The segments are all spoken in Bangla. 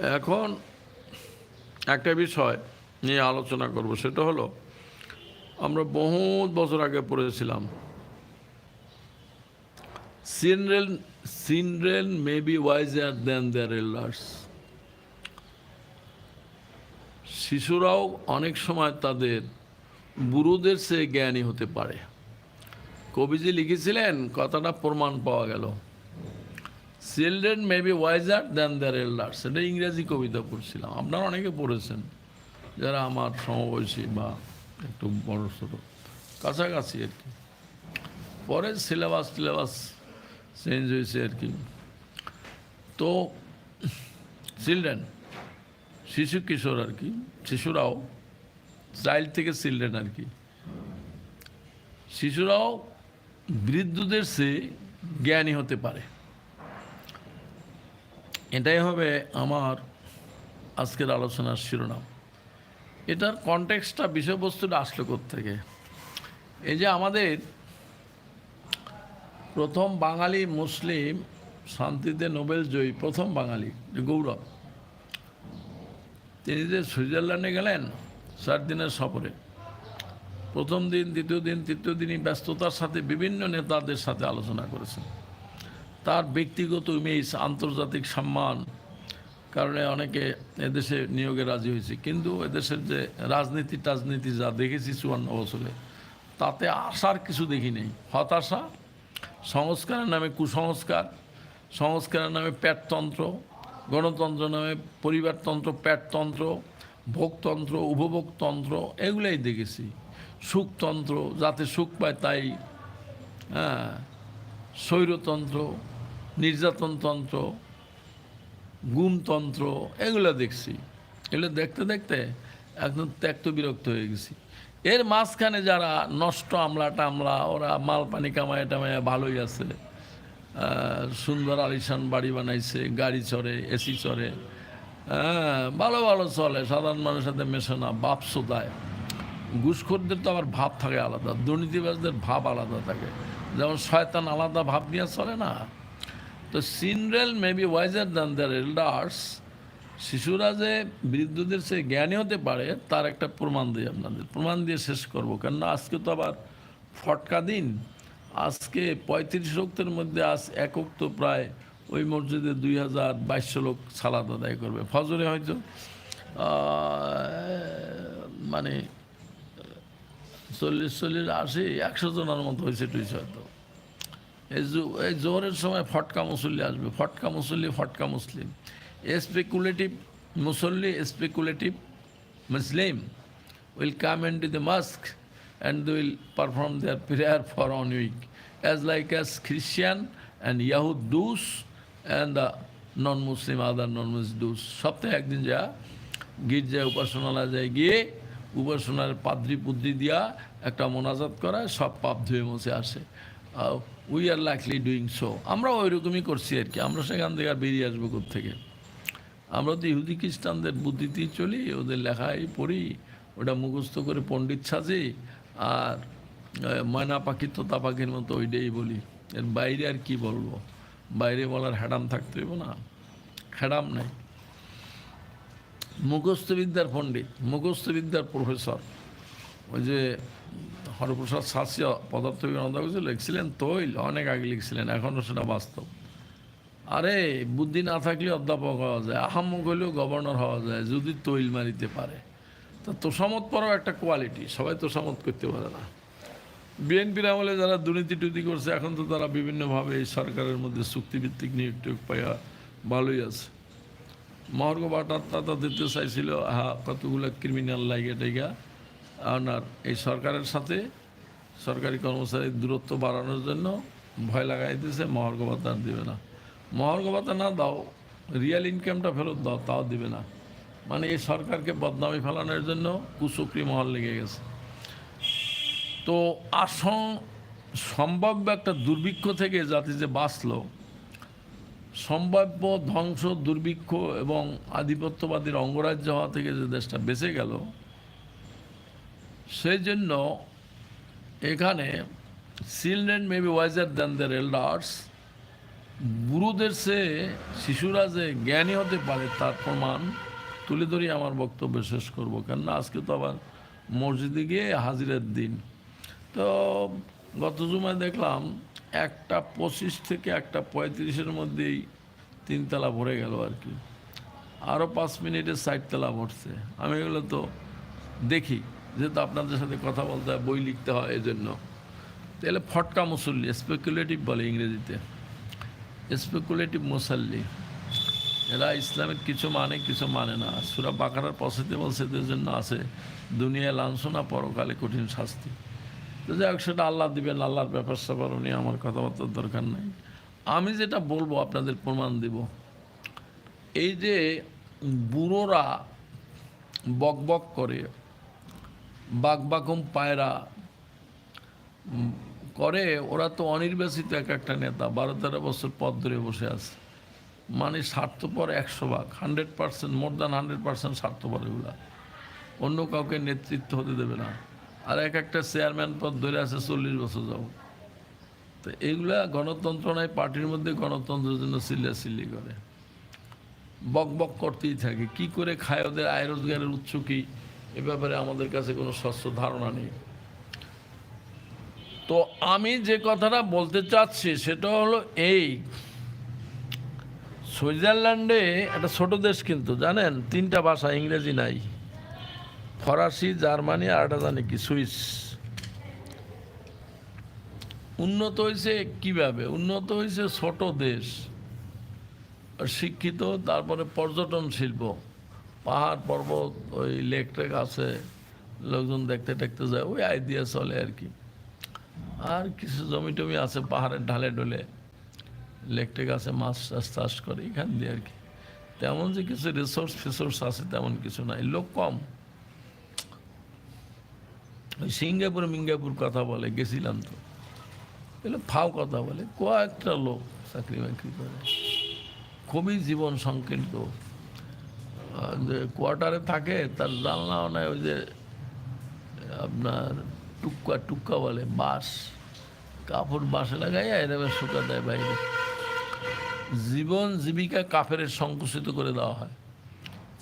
এখন একটা বিষয় নিয়ে আলোচনা করব, সেটা হলো, আমরা বহুত বছর আগে পড়েছিলাম সিনরেল সিনরেল may be wiser than their elders শিশুরাও অনেক সময় তাদের বুড়োদের সে জ্ঞানী হতে পারে। কবিজি লিখেছিলেন, কথাটা প্রমাণ পাওয়া গেল। Children may be wiser than their elders এটা ইংরেজি কবিতা পড়ছিলাম। আপনারা অনেকে পড়েছেন। যারা আমার সমবয়সী বা একটু বড় ছোটো। কাছাকাছি আর কি। পরে সিলেবাস টিলেবাস চেঞ্জ হয়েছে আর কি। তো চিলড্রেন শিশু, কিশোর আর কি। শিশুরাও চাইল্ড থেকে চিলড্রেন আর কি। শিশুরাও বৃদ্ধদের চেয়ে জ্ঞানী হতে পারে। এটাই হবে আমার আজকের আলোচনার শিরোনাম। এটার কনটেক্সটটা বিষয়বস্তুটা আসলো থেকে এই যে আমাদের প্রথম বাঙালি মুসলিম শান্তিতে নোবেল জয়ী, প্রথম বাঙালি, যে গৌরব। তিনি যে সুইজারল্যান্ডে গেলেন, চার দিনের সফরে। প্রথম দিন, দ্বিতীয় দিন, তৃতীয় দিনই ব্যস্ততার সাথে বিভিন্ন নেতাদের সাথে আলোচনা করেছেন। তার ব্যক্তিগত ইমেজ আন্তর্জাতিক সম্মান কারণে অনেকে এদেশে নিয়োগে রাজি হয়েছে। কিন্তু এদেশের যে রাজনীতি টাজনীতি যা দেখেছি চুয়ান্ন বছরে, তাতে আশার কিছু দেখি নেই। হতাশা, সংস্কারের নামে কুসংস্কার, সংস্কারের নামে প্যাটতন্ত্র, গণতন্ত্র নামে পরিবারতন্ত্র, প্যাটতন্ত্র, ভোগতন্ত্র, উপভোগতন্ত্র, এগুলাই দেখেছি। সুখতন্ত্র, যাতে সুখ পায় তাই হ্যাঁ স্বৈরতন্ত্র নির্যাতনতন্ত্র গুমতন্ত্র এগুলো দেখছি। এগুলো দেখতে দেখতে একদম ত্যক্ত বিরক্ত হয়ে গেছি। এর মাঝখানে যারা নষ্ট আমলা টামলা, ওরা মাল পানি কামায় টামায় ভালোই আছে। সুন্দর আলিশান বাড়ি বানাইছে, গাড়ি চড়ে এসি চড়ে। হ্যাঁ ভালো ভালো চলে, সাধারণ মানুষের সাথে মেশে না বাপ সোদায় ঘুষখোরদের তো আবার ভাব থাকে আলাদা, দুর্নীতিবাজদের ভাব আলাদা থাকে। যেমন শয়তান আলাদা ভাব নিয়ে চলে না তো সিনরেল maybe wiser than their elders শিশুরা যে বৃদ্ধদের সে জ্ঞানী হতে পারে, তার একটা প্রমাণ দিই আপনাদের। প্রমাণ দিয়ে শেষ করব, কেননা আজকে তো আবার ফটকা দিন। আজকে পঁয়ত্রিশ রক্তের মধ্যে আজ একক তো প্রায় ওই মসজিদে দুই হাজার বাইশশো লোক সালাদ আদায় করবে। ফজরে হয়তো মানে চল্লিশ চল্লিশ আশি, একশো জনের মতো হয়েছে টুইস হয়তো। এই জোহরের সময় ফটকা মুসল্লি আসবে। ফটকা মুসল্লি, ফটকা মুসলিম। স্পেকুলেটিভ মুসল্লি speculative Muslim. Will come and to the mosque and will perform their prayer for on week as like as Christian and ইয়াহুদ does and the non Muslim other non Muslim does সপ্তাহে একদিন যা, গির্জায় উপাসনালয় যায় গিয়ে উপাসনার পাদ্রি পুদ্রি দিয়া একটা মোনাজাত করা সব পাপ ধুয়ে মুছে আসে। We are likely doing so আমরা ওই রকমই করছি আর কি। আমরা সেখান থেকে আর বেরিয়ে আসব থেকে আমরা তো ইহুদি খ্রিস্টানদের বুদ্ধিতেই চলি, ওদের লেখাই পড়ি, ওটা মুখস্থ করে পণ্ডিত সাজি, আর ময়না পাখি তোতা পাখির মতো ওইটাই বলি। এর বাইরে আর কি বলব? বাইরে বলার হ্যাডাম থাকতে হইব না। হ্যাডাম নাই। মুখস্থবিদ্যার পণ্ডিত, মুখস্থবিদ্যার প্রফেসর। ওই যে হরপ্রসাদ শাস্ত্রী পদার্থবিজ্ঞান অধ্যাপক লিখছিলেন, তৈল, অনেক আগে লিখছিলেন, এখনও সেটা বাস্তব। আরে, বুদ্ধি না থাকলে অধ্যাপক হওয়া যায়, আহাম্মক হইলেও গভর্নর হওয়া যায়, যদি তৈল মারিতে পারে। তো তোষামত পরাও একটা কোয়ালিটি, সবাই তোষামত করতে পারে না। বিএনপির আমলে যারা দুর্নীতি টুতি করছে, এখন তো তারা বিভিন্নভাবে এই সরকারের মধ্যে চুক্তিভিত্তিক নিয়োগ পাইয়া ভালোই আছে। মহার্ঘ বাটারটা তো দিতে চাইছিল হ্যাঁ কতগুলো ক্রিমিনাল লাগে টেগা আপনার এই সরকারের সাথে সরকারি কর্মচারীর দূরত্ব বাড়ানোর জন্য ভয় লাগাই দিয়েছে মহার্ঘ ভাতা দিবে না। মহার্ঘ ভাতা না দাও রিয়েল ইনকামটা ফেরত দাও, তাও দিবে না। মানে এই সরকারকে বদনামি ফেলানোর জন্য কুচক্রি মহল লেগে গেছে। তো আসং সম্ভাব্য একটা দুর্ভিক্ষ থেকে জাতি যে বাঁচলো, সম্ভাব্য ধ্বংস, দুর্ভিক্ষ এবং আধিপত্যবাদীর অঙ্গরাজ্য হওয়া থেকে যে দেশটা বেঁচে গেল সেই জন্য এখানে children may be wiser than their elders গুরুদের সে, শিশুরা যে জ্ঞানী হতে পারে তার প্রমাণ তুলে ধরে আমার বক্তব্য শেষ করব। কেননা আজকে তো আবার মসজিদে গিয়ে হাজিরের দিন। তো গত জুমায় দেখলাম একটা পঁচিশ থেকে একটা পঁয়ত্রিশের মধ্যেই তিনতলা ভরে গেল আর কি। আরও পাঁচ মিনিটে সাইডতলা ভরছে। আমি এগুলো তো দেখি। যেহেতু আপনাদের সাথে কথা বলতে হয়, বই লিখতে হয় এই জন্য তাহলে ফটকা মুসল্লি স্পেকুলেটিভ বলে ইংরেজিতে। স্পেকুলেটিভ মুসল্লি, এরা ইসলামের কিছু মানে কিছু মানে না। সুরা বাকারার পশাতে বলছে জন্য আছে, দুনিয়ায় লাঞ্ছনা, পরকালে কঠিন শাস্তি। তো যাই হোক, সেটা আল্লাহ দিবেন, আল্লাহর ব্যাপার স্যাপার, উনি আমার কথাবার্তার দরকার নাই। আমি যেটা বলব, আপনাদের প্রমাণ দেব। এই যে বুড়োরা বক বক করে বাক বাকম পায়রা। করে, ওরা তো অনির্বাচিত এক একটা নেতা, বারো তেরো বছর পথ ধরে বসে আছে। মানে স্বার্থপর একশো ভাগ hundred percent more than hundred percent স্বার্থপর এগুলা। অন্য কাউকে নেতৃত্ব হতে দেবে না। আর এক একটা চেয়ারম্যান পদ ধরে আছে চল্লিশ বছর যাব তো এগুলা গণতন্ত্র নয় পার্টির মধ্যে গণতন্ত্রের জন্য চিল্লাচিল্লি করে। বক বক করতেই থাকে। কি করে খায় ওদের আয় রোজগারের উৎস কি? এ ব্যাপারে আমাদের কাছে কোনো স্বচ্ছ ধারণা নেই। তো আমি যে কথাটা বলতে চাচ্ছি সেটা হলো এই, সুইজারল্যান্ডে একটা ছোট দেশ কিন্তু, জানেন? তিনটা ভাষা, ইংরেজি নাই। ফরাসি, জার্মানি আর একটা জানি কি, সুইস। উন্নত হয়েছে কীভাবে? উন্নত হয়েছে ছোট দেশ, শিক্ষিত, তারপরে পর্যটন শিল্প। পাহাড় পর্বত, ওই লেক টেক আছে, লোকজন দেখতে টেকতে যায়, ওই আইডিয়া চলে আর কি। আর কিছু জমি টমি আছে পাহাড়ের ঢালে ঢলে লেক টেক আছে, মাছ চাষ চাষ করে, এখান দিয়ে আর কি। তেমন যে কিছু রিসোর্স ফিসোর্স আছে, তেমন কিছু নাই, লোক কম। ওই সিঙ্গাপুর, মিঙ্গাপুর কথা বলে, গেছিলাম তো। এগুলো ফাও কথা বলে, কয়েকটা লোক চাকরি বাকরি করে। খুবই জীবন সংকীর্ণ। যে কোয়ার্টারে থাকে, তার জানলাও নাই, ওই যে আপনার টুক্কা টুক্কা বলে, বাঁশ। কাপড় বাঁশে লাগাইয়া এরকম শুকা দেয় বাইরে। জীবন জীবিকা কাফের সংকুচিত করে দেওয়া হয়।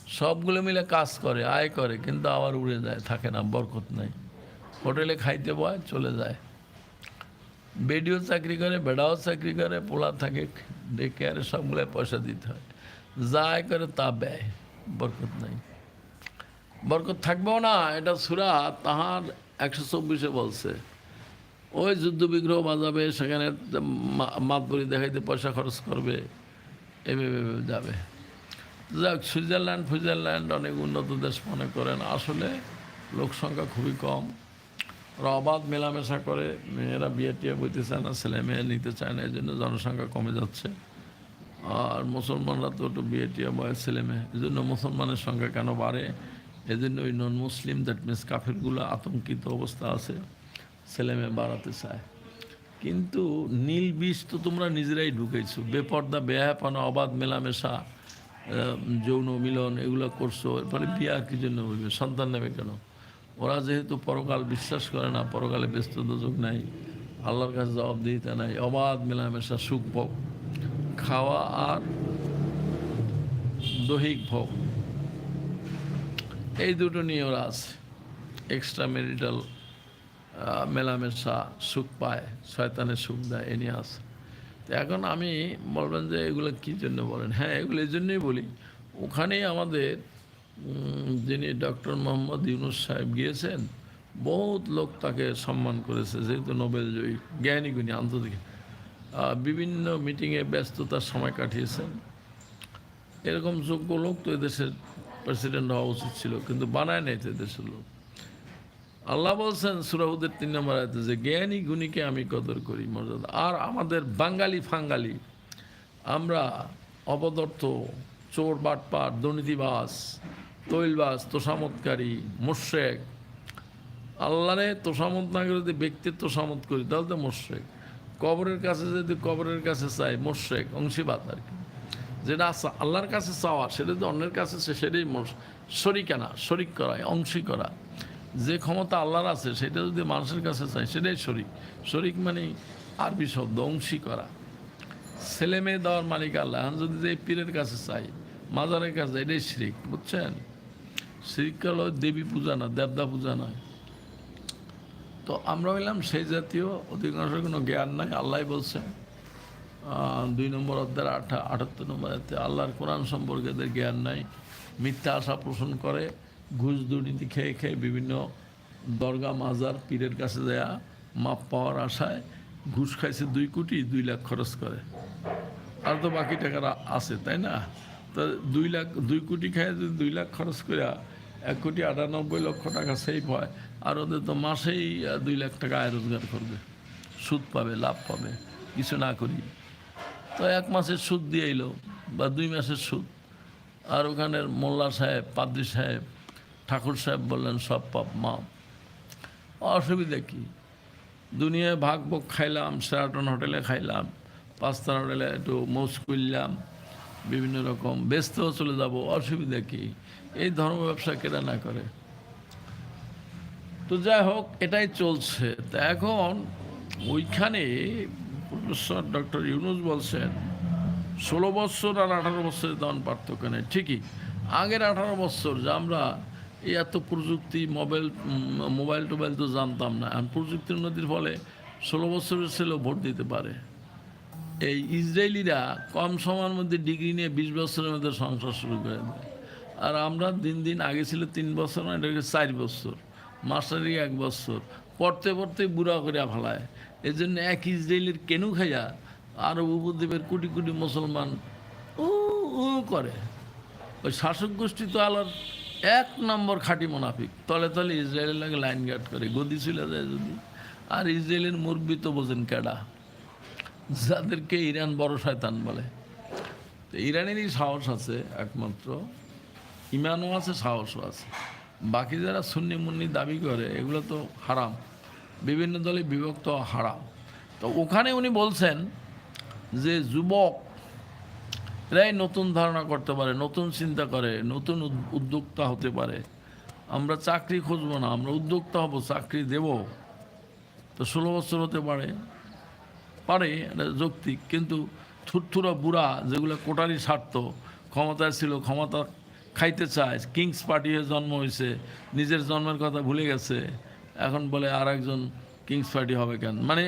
সবগুলো মিলে কাজ করে, আয় করে, কিন্তু আবার উড়ে যায়, থাকে না, বরকত নাই। হোটেলে খাইতে বয়, চলে যায়। বেডিও চাকরি করে, বেড়াও চাকরি করে, পোলা থাকে, ডে কেয়ারে সবগুলো পয়সা দিতে হয়। যা আয় করে তা ব্যয়। বরকত নাই। বরকত থাকবেও না, এটা সুরা তাহার একশো চব্বিশে বলছে। ওই যুদ্ধ বিগ্রহ বাজাবে, সেখানে মাতবরি দেখাইতে পয়সা খরচ করবে, এভাবে যাবে। যাক, সুইজারল্যান্ড ফুইজারল্যান্ড অনেক উন্নত দেশ মনে করেন। আসলে লোক সংখ্যা খুবই কম। ওরা অবাধ মেলামেশা করে, মেয়েরা বিয়ে টিয়ে বইতে চায় না ছেলে মেয়ে নিতে চায় না এই জন্য জনসংখ্যা কমে যাচ্ছে। আর মুসলমানরা তো একটু বিয়ে টিয়ে বয় ছেলে মেয়ে এই জন্য মুসলমানের সংখ্যা কেন বাড়ে? এই জন্য ওই নন মুসলিম দ্যাট মিনস কাফেরগুলো আতঙ্কিত অবস্থা আছে, ছেলে মেয়ে বাড়াতে চায়। কিন্তু নীল বিষ তো তোমরা নিজেরাই ঢুকেছো বেপর্দা বেহাপানা অবাধ মেলামেশা যৌন মিলন এগুলো করছ এরপরে বিয়া কি জন্য হইবে? সন্তান নেবে কেন? ওরা যেহেতু পরকাল বিশ্বাস করে না, পরকালে ব্যস্ত যোগ নাই, আল্লাহর কাছে জবাবদিহিতা নাই, অবাধ মেলামেশা, সুখ খাওয়া আর দৈহিক ভোগ। এই দুটো নিয়ে ওরা আছে। এক্সট্রা মেরিটাল মেলামেশা, সুখ পায়, শয়তানের সুখ দেয়, এ নিয়ে আছে। তো এখন আমি বলবেন যে এগুলো কী জন্য বলেন? হ্যাঁ এগুলো এই জন্যই বলি, ওখানেই আমাদের যিনি ডক্টর মোহাম্মদ ইউনুস সাহেব গিয়েছেন, বহুত লোক তাকে সম্মান করেছে, যেহেতু নোবেল জয়ী জ্ঞানী গুণী আন্তর্জাতিক বিভিন্ন মিটিংয়ে ব্যস্ততার সময় কাটিয়েছেন। এরকম যোগ্য লোক তো এদেশের প্রেসিডেন্ট হওয়া উচিত ছিল, কিন্তু বানায় নাই তো এদেশের লোক। আল্লাহ বলছেন সুরাহুদের তিন নম্বর আয়তে যে, জ্ঞানী গুণীকে আমি কদর করি, মর্যাদা। আর আমাদের বাঙালি ফাঙ্গালি, আমরা অপদর্থ, চোর, বাটপাট দুর্নীতিবাস তৈলবাস তোষামতকারী মোশেক। আল্লাহরে তোষামত না করে যদি ব্যক্তির তোষামত করি, তাহলে তো মোশেক। কবরের কাছে যদি কবরের কাছে চাই, মোশেক অংশীবাদ আর কি। যেটা আল্লাহর কাছে চাওয়া, সেটা যদি অন্যের কাছে সেটাই শরিকানা শরিক করা, অংশী করা। যে ক্ষমতা আল্লাহর আছে, সেটা যদি মানুষের কাছে চাই, সেটাই শরিক। শরিক মানে আরবি শব্দ, অংশী করা। ছেলে মেয়ে দেওয়ার মালিক আল্লাহ। যদি যে পীরের কাছে চাই, মাজারের কাছে এটাই শিরিক, বুঝছেন? শিরিক হলো দেবী পূজা না, দেবদা পূজা নয়। তো আমরা হইলাম সেই জাতীয়, অধিকাংশ কোনো জ্ঞান নাই, আল্লাহ বলছেন দুই নম্বর অধ্যায়ের আঠা, আটাত্তর নম্বর অধ্যায়ে, আল্লাহর কোরআন সম্পর্কে এদের জ্ঞান নাই, মিথ্যা আশা পোষণ করে, ঘুষ দুর্নীতি খেয়ে খেয়ে বিভিন্ন দরগা মাজার পীরের কাছে দেয়া মাপ পাওয়ার আশায় ঘুষ খাইছে দুই কোটি, দুই লাখ খরচ করে। আর তো বাকি টাকাটা আছে, তাই না? তো দুই লাখ, দুই কোটি খায় যদি দুই লাখ খরচ করে এক কোটি আটানব্বই লক্ষ টাকা সেভ হয় আর ওদের তো মাসেই দুই লাখ টাকা আয় রোজগার করবে। সুদ পাবে, লাভ পাবে, কিছু না করি। তো এক মাসের সুদ দিয়ে এলো, বা দুই মাসের সুদ। আর ওখানের মোল্লা সাহেব, পাদ্রি সাহেব, ঠাকুর সাহেব বললেন, সব পাপ মা অসুবিধা কি? দুনিয়ায় ভাগ ভোগ খাইলাম, সেরাটন হোটেলে খাইলাম পাঁচতারা হোটেলে একটু মৌজ করলাম, বিভিন্ন রকম ব্যস্তও চলে যাব, অসুবিধা কি? এই ধর্ম ব্যবসা কেনা না করে? তো যাই হোক, এটাই চলছে। তা এখন ওইখানে প্রফেসর ডক্টর ইউনুস বলছেন, ষোলো বছর আর আঠারো বছরের তেমন পার্থক্য নেই। ঠিকই, আগের আঠারো বছর যে আমরা এত প্রযুক্তি, মোবাইল মোবাইল টোবাইল তো জানতাম না। এখন প্রযুক্তির উন্নতির ফলে ষোলো বছরের ছেলেও ভোট দিতে পারে। এই ইসরায়েলিরা কম সময়ের মধ্যে ডিগ্রি নিয়ে বিশ বছরের মধ্যে সংসার শুরু করে দেয়। আর আমরা দিন দিন, আগে ছিল তিন বছর না, এটা চার বছর মাস্টারি এক বছর। পড়তে পড়তে বুড়া করিয়া ফেলায়। এই জন্য এক ইসরায়েলের কেনু খাইয়া আর উপদ্বীপের কোটি কোটি মুসলমান উ উ করে। ওই শাসক গোষ্ঠী তো আলার এক নম্বর খাঁটি মোনাফিক। তলে তলে ইসরায়েলের লাগে লাইন গার্ড করে, গদি ছিল যায় যদি। আর ইসরায়েলের মুরব্বী তো বোঝেন কেডা। যাদেরকে ইরান বড় শয়তান বলে। তো ইরানেরই সাহস আছে একমাত্র। ইমানও আছে, সাহসও আছে। বাকি যারা সুন্নি মুন্নি দাবি করে, এগুলো তো হারাম। বিভিন্ন দলে বিভক্ত হারাম। তো ওখানে উনি বলছেন যে যুবক এরাই নতুন ধারণা করতে পারে, নতুন চিন্তা করে, নতুন উদ্যোক্তা হতে পারে। আমরা চাকরি খুঁজবো না, আমরা উদ্যোক্তা হব, চাকরি দেব। তো ষোলো বছর হতে পারে পারে যৌক্তিক, কিন্তু থুরথুরা বুড়া যেগুলো কোটারি স্বার্থ, ক্ষমতায় ছিল, ক্ষমতা খাইতে চায়। কিংস পার্টি হয়ে জন্ম হয়েছে নিজের জন্মের কথা ভুলে গেছে, এখন বলে আর একজন কিংস পার্টি হবে কেন? মানে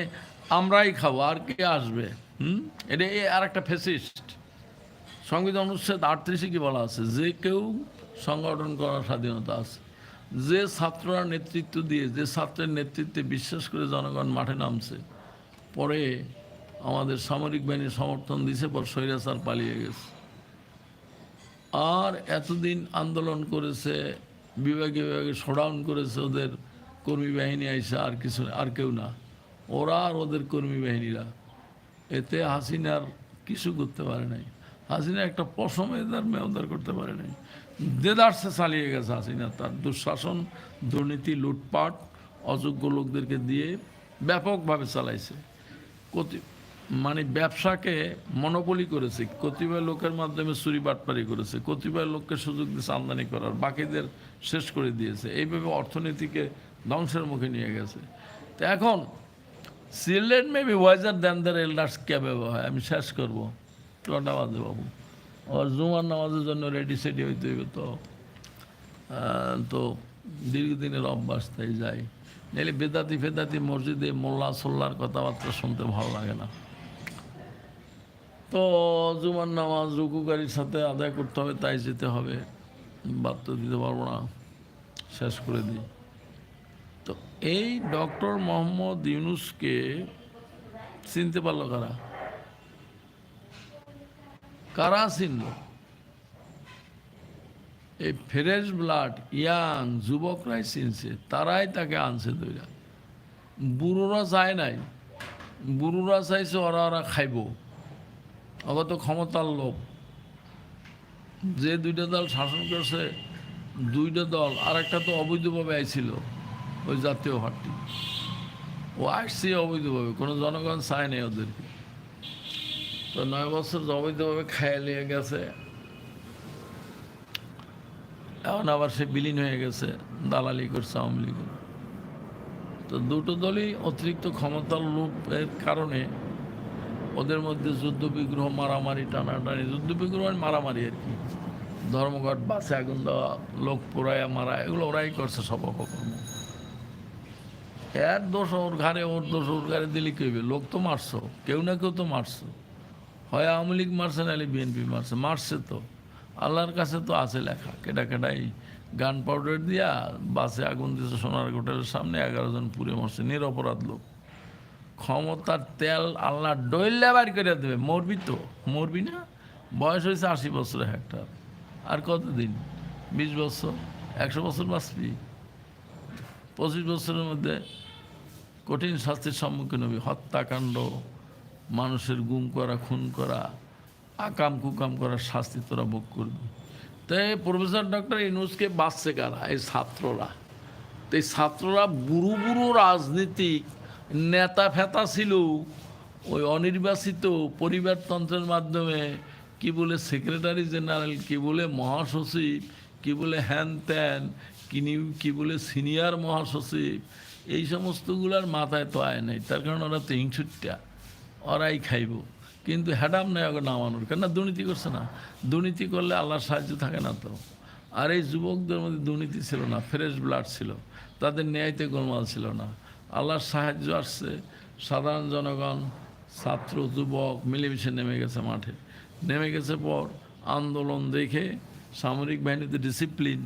আমরাই খাব, আর কে আসবে? হুম? এটা এ আর একটা ফেসিস্ট। সংবিধান অনুচ্ছেদ আটত্রিশে কি বলা আছে? যে কেউ সংগঠন করার স্বাধীনতা আছে। যে ছাত্ররা নেতৃত্ব দিয়ে, যে ছাত্রের নেতৃত্বে বিশ্বাস করে জনগণ মাঠে নামছে, পরে আমাদের সামরিক বাহিনীর সমর্থন দিছে, পর স্বৈরাচার পালিয়ে গেছে। আর এতদিন আন্দোলন করেছে, বিভাগে বিভাগে শোডাউন করেছে ওদের কর্মী বাহিনী আইসা আর কিছু আর কেউ না। ওরা আর ওদের কর্মী বাহিনীরা। এতে হাসিনার কিছু করতে পারে নাই। হাসিনা একটা পশম এদার মেয়দার করতে পারে নাই। দেদারসে চালিয়ে গেছে হাসিনা তার দুঃশাসন, দুর্নীতি, লুটপাট, অযোগ্য লোকদেরকে দিয়ে ব্যাপকভাবে চালাইছে। কতি মানে ব্যবসাকে মনোপলি করেছে, কতিপয় লোকের মাধ্যমে চুরি বাটপারি করেছে, কতিপয় লোককে সুযোগ দিয়েছে আমদানি করার, বাকিদের শেষ করে দিয়েছে, এইভাবে অর্থনীতিকে ধ্বংসের মুখে নিয়ে গেছে। তো এখন children maybe wiser than the elders ক্যাবে হয়, আমি শেষ করব। কটা বাজে বাবু। আর জুমার নামাজের জন্য রেডি সেডি হইতে হইবে তো। তো দীর্ঘদিনের অভ্যাস, তাই যাই। নাহলে বেদাতি ফেদাতি মসজিদে মোল্লা সোল্লার কথাবার্তা শুনতে ভালো লাগে না। তো জুমার নামাজ রুকুকারীর সাথে আদায় করতে হবে, তাই যেতে হবে। বাদ তো দিতে পারব না, শেষ করে দিই। তো এই ডক্টর মোহাম্মদ ইউনুসকে চিনতে পারল কারা? কারা চিনল? এই ফ্রেশ ব্লাড ইয়াং যুবকরাই চিনছে, তারাই তাকে আনছে দইরা। বুড়োরা চায় নাই, বুড়োরা চাইছে ওরা ওরা খাইব। অগত ক্ষমতার লোক যে দুইটা দল শাসন করছে, দুইটা দল আর একটা তো অবৈধভাবে আইছিল, ওই জাতীয় পার্টি। ও আসছে অবৈধভাবে, কোনো জনগণ চায় নাই ওদেরকে। তো নয় বছর অবৈধভাবে খাইয়ে নিয়ে গেছে, এখন আবার সে বিলীন হয়ে গেছে, দালালি করছে, আওয়ামী লীগের। তো দুটো দলই অতিরিক্ত ক্ষমতার লোভের কারণে ওদের মধ্যে যুদ্ধ বিগ্রহ মারামারি, টানাটানি যুদ্ধ বিগ্রহ মানে মারামারি আর কি। ধর্মঘট, বাসে আগুন দেওয়া, লোক পোড়ায়া মারা, এগুলো ওরাই করছে সব অপকর্ম। এর দোষ ওর ঘাড়ে, ওর দোষ ওর ঘাড়ে দিলে কি হইবে? লোক তো মারছো, কেউ না কেউ তো মারছো। হয় আওয়ামী লীগ মারছে, নাহলে বিএনপি মারছে মারছে তো। আল্লাহর কাছে তো আছে লেখা, কেটা কেটাই গান পাউডার দিয়া বাসে আগুন দিয়েছে সোনার হোটেলের সামনে এগারো জন পুড়ে মরছে, নিরপরাধ লোক। ক্ষমতার তেল আল্লাহ ডইলে বার করে দেবে। মরবি তো, মরবি না? বয়স হয়েছে আশি বছর হেক্টর। আর কতদিন? বিশ বছর? একশো বছর বাঁচবি? পঁচিশ বছরের মধ্যে কঠিন শাস্তির সম্মুখীন হবি। হত্যাকাণ্ড, মানুষের গুম করা, খুন করা, আকাম কুকাম করার শাস্তি তোরা ভোগ করবি। তাই প্রফেসর ডক্টর ইনুসকে বাঁচছে কারা? এই ছাত্ররা। তো এই ছাত্ররা বুড়ো বুড়ো রাজনীতিক নেতা ফেতা ছিল। ওই অনির্বাচিত পরিবারতন্ত্রের মাধ্যমে কি বলে সেক্রেটারি জেনারেল, কি বলে মহাসচিব, কি বলে হ্যান ত্যান, কিনি, কি বলে সিনিয়র মহাসচিব, এই সমস্তগুলার মাথায় তো আয় নাই। তার কারণ ওরা তো ওরাই খাইব। কিন্তু হ্যাডাম নেই ওকে নামানোর। কেন না, দুর্নীতি করছে না? দুর্নীতি করলে আল্লাহর সাহায্য থাকে না তো। আর এই যুবকদের মধ্যে দুর্নীতি ছিল না, ফ্রেশ ব্লাড ছিল। তাদের ন্যায়তে গোলমাল ছিল না। আল্লাহর সাহায্য আসছে। সাধারণ জনগণ, ছাত্র, যুবক মিলেমিশে নেমে গেছে মাঠে। নেমে গেছে পর আন্দোলন দেখে সামরিক বাহিনীতে ডিসিপ্লিন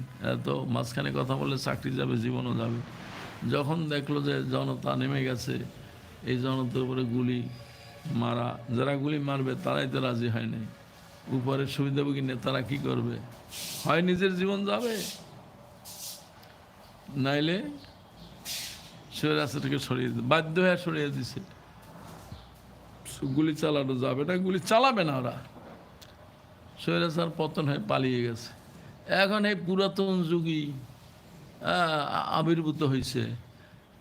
তো মাঝখানে কথা বলে চাকরি যাবে, জীবনও যাবে। যখন দেখল যে জনতা নেমে গেছে, এই জনতার উপরে গুলি মারা, যারা গুলি মারবে তারাই তো রাজি হয়নি। উপরের সুবিধাভোগী নেতারা কি করবে? হয় নিজের জীবন যাবে? নাইলে স্বৈরাচারকে সরিয়ে বাধ্য হয়ে সরিয়ে দিছে। গুলি চালানো যাবে না, গুলি চালাবে না ওরা। স্বৈরাচার পতন হয়ে পালিয়ে গেছে। এখন এই পুরাতন যুগী আবির্ভূত হয়েছে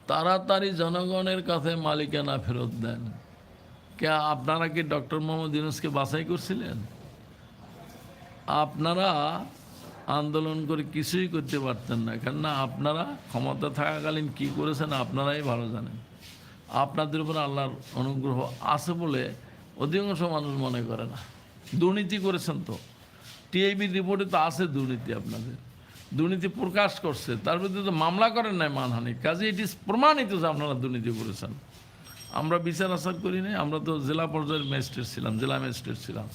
তাড়াতাড়ি জনগণের কাছে মালিকানা ফেরত দেন। কে আপনারা কি ডক্টর মোহাম্মদ ইউনুসকে বাছাই করছিলেন? আপনারা আন্দোলন করে কিছুই করতে পারতেন না। কেননা আপনারা ক্ষমতা থাকাকালীন কি করেছেন আপনারাই ভালো জানেন। আপনাদের উপর আল্লাহর অনুগ্রহ আছে বলে অধিকাংশ মানুষ মনে করে না। দুর্নীতি করেছেন তো। টিআইবির রিপোর্টে তো আছে দুর্নীতি আপনাদের। দুর্নীতি প্রকাশ করছে। তার বিরুদ্ধে তো মামলা করেন নাই মানহানি। কাজে এটি প্রমাণিত যে আপনারা দুর্নীতি করেছেন। আমরা বিচার আচার করি নাই, আমরা তো জেলা পর্যায়ের ম্যাজিস্ট্রেট ছিলাম, জেলা ম্যাজিস্ট্রেট ছিলাম।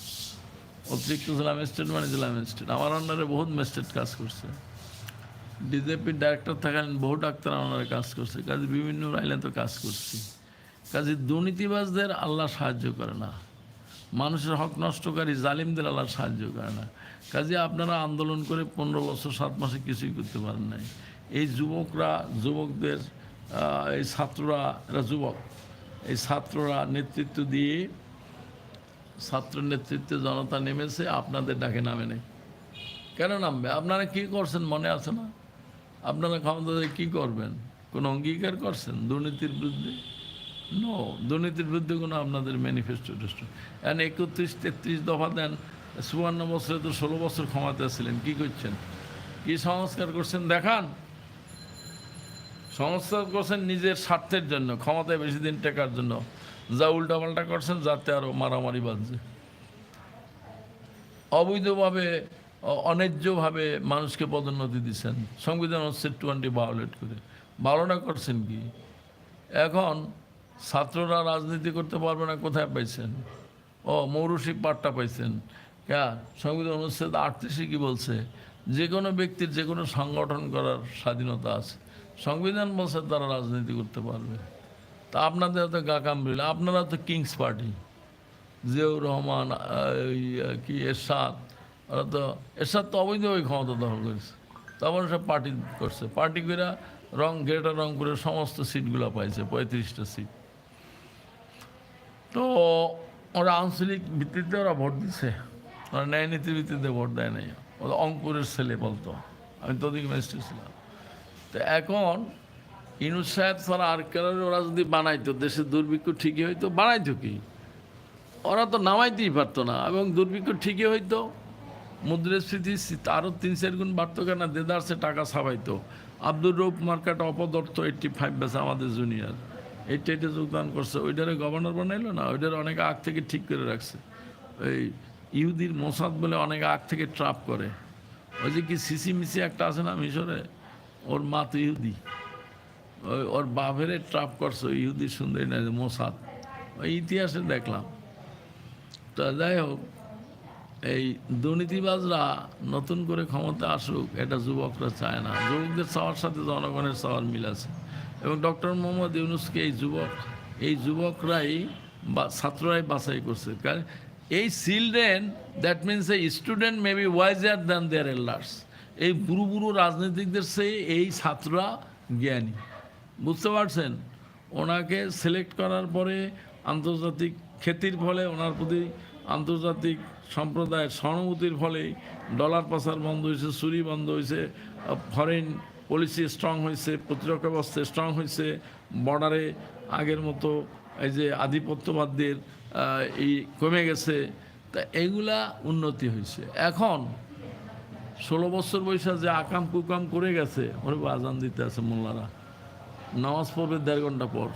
অতিরিক্ত জেলা ম্যাজিস্ট্রেট মানে জেলা ম্যাজিস্ট্রেট। আমার আন্ডারে বহুত ম্যাজিস্ট্রেট কাজ করছে। ডিজেপির ডাইরেক্টর থাকালীন বহু ডাক্তার আমার কাজ করছে। কাজে বিভিন্ন আইলে তো কাজ করছি। কাজে দুর্নীতিবাজদের আল্লাহ সাহায্য করে না। মানুষের হক নষ্টকারী জালিমদের আল্লাহ সাহায্য করে না। কাজে আপনারা আন্দোলন করে পনেরো বছর, সাত মাসে কিছুই করতে পারেন নাই। এই যুবকরা, যুবকদের এই ছাত্ররা, এরা যুবক। এই ছাত্ররা নেতৃত্ব দিয়ে ছাত্র নেতৃত্বে জনতা নেমেছে, আপনাদের ডাকে নামে নেই। কেন নামবে? আপনারা কি করছেন মনে আছে না? আপনারা ক্ষমতা কি করবেন? কোনো অঙ্গীকার করছেন দুর্নীতির বিরুদ্ধে? নো দুর্নীতির বিরুদ্ধে কোনো আপনাদের ম্যানিফেস্টো টেস্টো। এখন একত্রিশ, তেত্রিশ দফা দেন, চুয়ান্ন বছরে তো ষোলো বছর ক্ষমতা ছিলেন কি করছেন? কি সংস্কার করছেন? দেখান। সংস্কার করছেন নিজের স্বার্থের জন্য, ক্ষমতায় বেশি দিন টেকার জন্য। যা উল্টাপাল্টা করছেন, যাতে আরও মারামারি বাঁধছে। অবৈধভাবে অন্যায্যভাবে মানুষকে পদোন্নতি দিচ্ছেন। সংবিধান হচ্ছে টোয়েন্টি ভায়োলেট করে। ভালোটা করছেন কি? এখন ছাত্ররা রাজনীতি করতে পারবে না, কোথায় পাইছেন? ও মৌরসী পাট্টা পাইছেন। ক্যা সংবিধান অনুচ্ছেদ আটত্রিশে কি বলছে? যে কোনো ব্যক্তির যে কোনো সংগঠন করার স্বাধীনতা আছে। সংবিধান বলছে তারা রাজনীতি করতে পারবে। তা আপনাদের তো গা কামড়িল। আপনারা তো কিংস পার্টি। জিয়াউর রহমান কি, এরশাদ, ওরা তো, এরশাদ তো অবৈধভাবে ক্ষমতা দখল করেছে। তখন সব পার্টি করছে। পার্টি করে রং, গ্রেটার রংপুরের সমস্ত সিটগুলো পাইছে, পঁয়ত্রিশটা সিট। তো ওরা আঞ্চলিক ভিত্তিতে ওরা ভোট দিচ্ছে ওরা ন্যায় নীতির ভিত্তিতে ভোট দেয় নাই। ওরা অঙ্কুরের ছেলে বলতো। আমি তো ওদিকে ম্যাজিস্ট্রেট ছিলাম। তো এখন ইনুস সাহেব ছাড়া আর কেন ওরা যদি বানাইতো দেশের দুর্ভিক্ষ ঠিকই হইতো, বানাইতো কি? ওরা তো নামাইতেই পারতো না, এবং দুর্ভিক্ষ ঠিকই হইতো। মুদ্রাস্ফীতি আরও তিন চার গুণ বাড়তো কেন দেদারসে টাকা ছাপাইতো। আব্দুর রৌফ মার্কেট অপদর্থ এইট্টি ফাইভ বেছে আমাদের জুনিয়র। এইটা এটা যোগদান করছে। ওইটারে গভর্নর বানাইলো না? ওইটারে অনেক আগ থেকে ঠিক করে রাখছে। ওই ইহুদির মোসাদ বলে অনেক আগ থেকে ট্রাপ করে। ওই যে কি সিসি মিসি একটা আছে না মিশরে? ওর মা তো ইহুদি। ওর বাপেরে ট্রাপ করছে ইহুদি সুন্দরী না মোসাদ। ওই ইতিহাসে দেখলাম। তা যাই হোক, এই দুর্নীতিবাজরা নতুন করে ক্ষমতা আসুক, এটা যুবকরা চায় না। যুবকদের চাওয়ার সাথে জনগণের চাওয়ার মিল আছে। এবং ডক্টর মোহাম্মদ ইউনুসকে এই যুবক, এই যুবকরাই বা, ছাত্ররাই বাছাই করছে। কারণ এই চিলড্রেন দ্যাট মিনস এই student may be wiser than their elders এই বুড়ো বুড়ো রাজনীতিকদের চেয়ে এই ছাত্ররা জ্ঞানী। বুঝতে পারছেন? ওনাকে সিলেক্ট করার পরে আন্তর্জাতিক খ্যাতির ফলে, ওনার প্রতি আন্তর্জাতিক সম্প্রদায়ের সহানুভূতির ফলে ডলার পাচার বন্ধ হয়েছে, চুরি বন্ধ হয়েছে ফরেন পলিসি স্ট্রং হয়েছে, প্রতিরক্ষা ব্যবস্থা স্ট্রং হয়েছে বর্ডারে আগের মতো এই যে আধিপত্যবাদদের এই কমে গেছে, তা এগুলা উন্নতি হয়েছে। এখন ষোলো বছর বয়সে যে আকাম কুকাম করে গেছে, ওরে আজান দিতে আছে মোল্লারা। নামাজ পড়বে দেড় ঘণ্টা পর।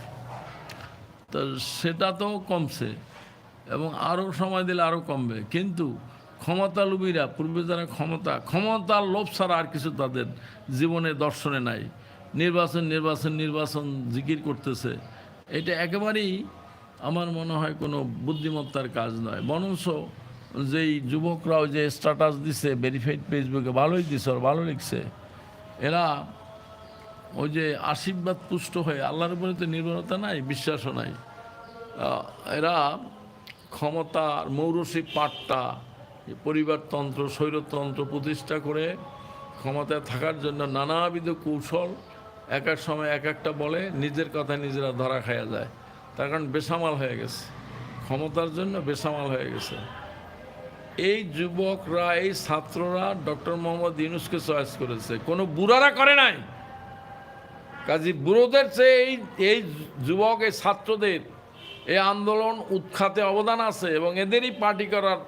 তো সেটা তো কমছে এবং আরও সময় দিলে আরও কমবে। কিন্তু ক্ষমতা লুবিরা পূর্বে যারা ক্ষমতা, ক্ষমতার লোভ ছাড়া আর কিছু তাদের জীবনে দর্শনে নাই। নির্বাচন নির্বাচন নির্বাচন জিকির করতেছে। এটা একেবারেই আমার মনে হয় কোনো বুদ্ধিমত্তার কাজ নয়। বরঞ্চ যেই যুবকরাও যে স্ট্যাটাস দিছে ভেরিফাইড ফেসবুকে ভালোই দিছে, ওর ভালো লিখছে। এরা ওই যে আশীর্বাদ পুষ্ট হয়ে আল্লাহর উপরে তো নির্ভরতা নাই, বিশ্বাসও নাই। এরা ক্ষমতার মৌরসী পাট্টা পরিবারতন্ত্র, স্বৈরতন্ত্র প্রতিষ্ঠা করে ক্ষমতায় থাকার জন্য নানাবিধ কৌশল এক এক সময় এক একটা বলে, নিজের কথা নিজেরা ধরা খাওয়া যায়। তার কারণ বেসামাল হয়ে গেছে। ক্ষমতার জন্য বেসামাল হয়ে গেছে। এই যুবকরা, এই ছাত্ররা ডক্টর মোহাম্মদ ইউনুসকে চয়েস করেছে। কোনো বুড়ারা করে নাই। কাজী বুড়োদের চেয়ে এই এই যুবক, এই ছাত্রদের এই আন্দোলন উৎখাতে অবদান আছে এবং এদেরই পার্টি করার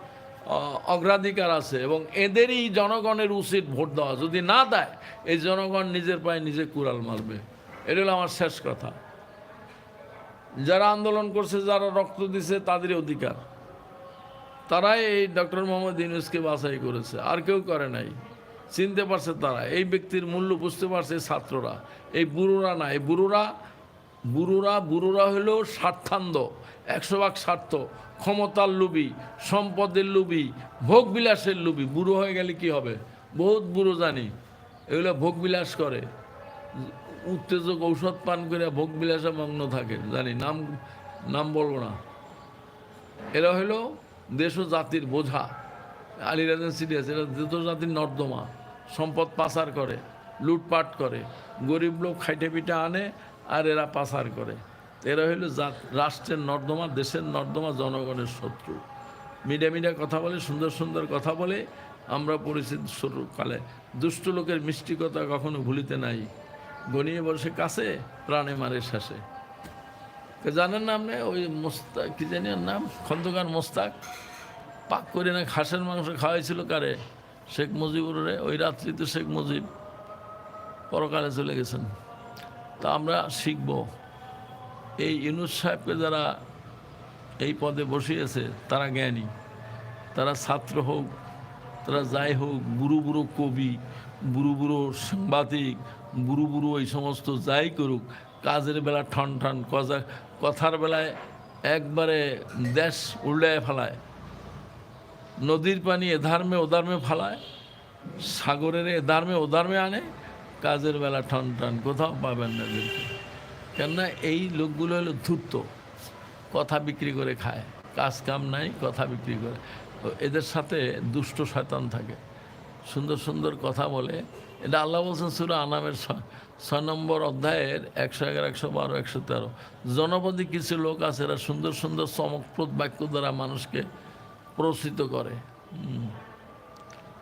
অগ্রাধিকার আছে এবং এদেরই জনগণের উচিত ভোট দেওয়া। যদি না দেয়, এই জনগণ নিজের পায়ে নিজে কুড়াল মারবে। এটা হলো আমার শেষ কথা। যারা আন্দোলন করছে, যারা রক্ত দিছে, তাদেরই অধিকার। তারাই এই ডক্টর মোহাম্মদ ইউনুসকে বাছাই করেছে। আর কেউ করে নাই। চিনতে পারছে তারা, এই ব্যক্তির মূল্য বুঝতে পারছে ছাত্ররা। এই বুড়োরা না, এই বুড়োরা বুড়োরা বুড়োরা হলো স্বার্থান্ধ একশো ভাগ স্বার্থ, ক্ষমতার লুবি সম্পদের লুবি ভোগ বিলাসের লুবি বুড়ো হয়ে গেলে কি হবে? বহুত বুড়ো জানি, এগুলো ভোগ বিলাস করে। উত্তেজক ঔষধ পান করে ভোগ বিলাসে মগ্ন থাকে, জানি, নাম নাম বলব না। এরা হলো দেশ ও জাতির বোঝা আলিরাজন সিরিয়াস, এরা দেশ জাতির নর্দমা। সম্পদ পাচার করে, লুটপাট করে, গরিব লোক খাইটে পিঠে আনে আর এরা পাচার করে। এরা হইল রাষ্ট্রের নর্দমা, দেশের নর্দমা, জনগণের শত্রু। মিডিয়া মিডিয়া কথা বলে, সুন্দর সুন্দর কথা বলে, আমরা পরিচিত শুরুকালে দুষ্ট লোকের মিষ্টি কথা কখনো ভুলিতে নাই। গনিয়ে বসে কাছে, প্রাণে মারে শেষে। জানেন না আপনি, ওই মোস্তাক, কি জানি নাম? খন্দকার মোস্তাক। পাক করে না খাসের মাংস খাওয়াইছিল কারে? শেখ মুজিবুরে ওই রাত্রিতে শেখ মুজিব পরকালে চলে গেছেন। তা আমরা শিখব। এই ইউনুস সাহেবকে যারা এই পদে বসিয়েছে, তারা জ্ঞানী। তারা ছাত্র হোক, তারা যাই হোক, বুড়ো বুড়ো কবি, বুড়ো বুড়ো সাংবাদিক, বুড়ো বুড়ো এই সমস্ত যাই করুক, কাজের বেলা ঠন ঠন কথা কথার বেলায় একবারে দেশ উল্টায় ফেলায়। নদীর পানি এধার্মে ওধার্মে ফালায়, সাগরের এধার্মে ওধার্মে আনে, কাজের বেলা ঠন ঠন, কোথাও পাবেন না এদেরকে কেননা এই লোকগুলো হলো ধূর্ত, কথা বিক্রি করে খায়, কাজ কাম নাই, কথা বিক্রি করে। এদের সাথে দুষ্ট শয়তান থাকে। সুন্দর সুন্দর কথা বলে। এটা আল্লাহ বলছেন সুরা আনামের ছয় নম্বর অধ্যায়ের একশো এগারো, একশো বারো, একশো তেরো। জনপদী কিছু লোক আছে, এরা সুন্দর সুন্দর চমকপ্রদ বাক্য দ্বারা মানুষকে প্রসিত করে।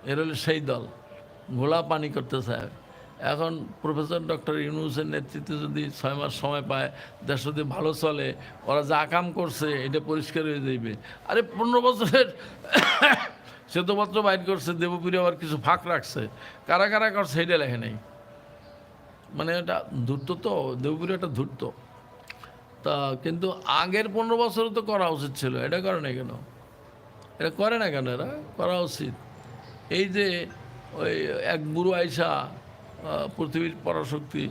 এর হলো সেই দল। ঘোলা পানি করতে চায়। এখন প্রফেসর ডক্টর ইউনুসের নেতৃত্বে যদি ছয় মাস সময় পায়, দেশ যদি ভালো চলে, ওরা যা কাম করছে, এটা পরিষ্কার হয়ে যাইবে। আরে পনেরো বছরের শ্বেতপত্র বাইর করছে দেবপুরী আবার কিছু ফাঁক রাখছে। কারা কারা করছে এটা লেখে নেই। মানে এটা ধূর্ত তো দেবপুরী একটা ধূর্ত। তা কিন্তু আগের পনেরো বছরও তো করা উচিত ছিল, এটা করে না কেন? এটা করে না কেন? এরা করা উচিত। এই যে ওই এক বুড়ো আইসা পৃথিবীর পরাশক্তি,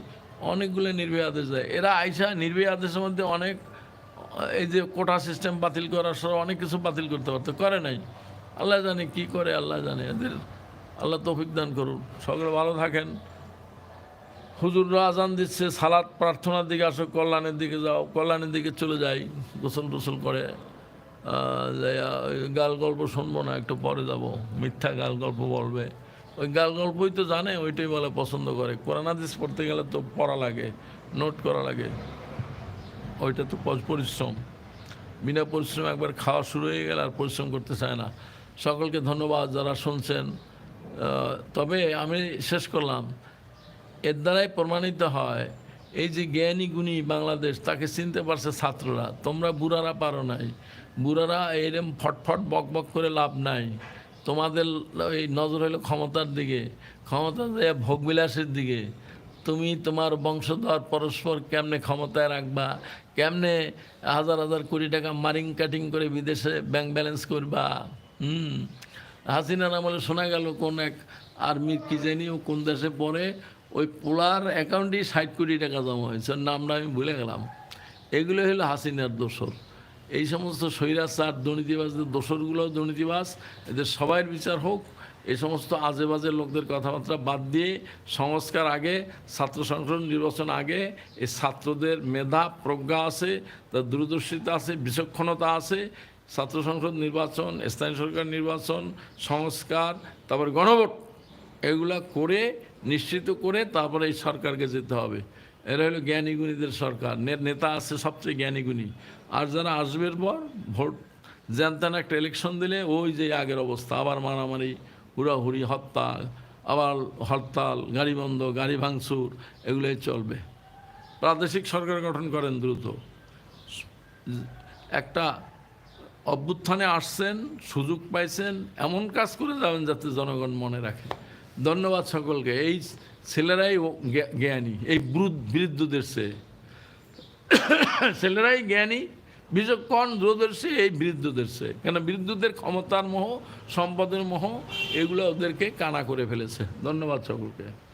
অনেকগুলো নির্ভয় আদেশ দেয়। এরা আইসা নির্ভয় আদেশের মধ্যে অনেক এই যে কোটা সিস্টেম বাতিল করার সহ অনেক কিছু বাতিল করতে পারতো। করে নাই। আল্লাহ জানে কি করে, আল্লাহ জানে। এদের আল্লাহ তৌফিক দান করুন। সকলে ভালো থাকেন। হুজুররা আজান দিচ্ছে সালাদ প্রার্থনার দিকে আসো, কল্যাণের দিকে যাও, কল্যাণের দিকে চলে যাই গোসল টোসল করে। গাল গল্প শুনব না, একটু পরে যাব। মিথ্যা গাল গল্প বলবে। ওই গাল গল্পই তো জানে, ওইটাই বলে পছন্দ করে। কোরআন হাদিস পড়তে গেলে তো পড়া লাগে, নোট করা লাগে। ওইটা তো পরিশ্রম। বিনা পরিশ্রম একবার খাওয়া শুরু হয়ে গেলে আর পরিশ্রম করতে চায় না। সকলকে ধন্যবাদ যারা শুনছেন। তবে আমি শেষ করলাম। এর দ্বারাই প্রমাণিত হয় এই যে জ্ঞানী গুণী বাংলাদেশ, তাকে চিনতে পারছে ছাত্ররা। তোমরা বুড়ারা পারো নাই। বুড়ারা এরম ফটফট বক বক করে লাভ নাই। তোমাদের এই নজর হলো ক্ষমতার দিকে। ক্ষমতা দেয় ভোগবিলাসের দিকে। তুমি তোমার বংশধর পরস্পর কেমনে ক্ষমতায় রাখবা? কেমনে হাজার হাজার কোটি টাকা মারিং কাটিং করে বিদেশে ব্যাংক ব্যালেন্স করবা? হুম। হাসিনার আমলে শোনা গেল কোন এক আর্মির কি জানি ও কোন দেশে পড়ে ওই পোলার অ্যাকাউন্টেই ষাট কোটি টাকা জমা হয়েছে নামটা আমি ভুলে গেলাম। এগুলো হলো হাসিনার দোসর এই সমস্ত স্বৈরাচার, দুর্নীতিবাজদের দোসরগুলো দুর্নীতিবাজ, এদের সবাই বিচার হোক, এই সমস্ত আজে বাজে লোকদের কথাবার্তা বাদ দিয়ে সংস্কার আগে, ছাত্র সংসদ নির্বাচন আগে, এই ছাত্রদের মেধা, প্রজ্ঞা আছে, তার দূরদর্শিতা আছে, বিচক্ষণতা আছে, ছাত্র সংসদ নির্বাচন স্থানীয় সরকার নির্বাচন, সংস্কার, তারপর গণভোট, এগুলা করে নিশ্চিত করে তারপরে এই সরকারকে যেতে হবে। এরা হলো জ্ঞানীগুণীদের সরকার। নেতা আছে সবচেয়ে জ্ঞানীগুণী আর যারা আসবের পর ভোট জ্যানত্যান একটা ইলেকশন দিলে ওই যে আগের অবস্থা, আবার মারামারি, হুড়াহুড়ি, হত্যা, আবার হরতাল, গাড়ি বন্ধ, গাড়ি ভাঙচুর, এগুলোই চলবে। প্রাদেশিক সরকার গঠন করেন দ্রুত। একটা অভ্যুত্থানে আসছেন, সুযোগ পাইছেন, এমন কাজ করে যাবেন যাতে জনগণ মনে রাখে। ধন্যবাদ সকলকে। এই ছেলেরাই জ্ঞানী, এই বৃদ্ধ বৃদ্ধদের সে। ছেলেরাই জ্ঞানী, বিচক্ষণ দূরদর্শী এই বৃদ্ধদের সে। কেন বৃদ্ধদের ক্ষমতার মোহ, সম্পদের মোহ, এগুলো ওদেরকে কানা করে ফেলেছে। ধন্যবাদ সকলকে।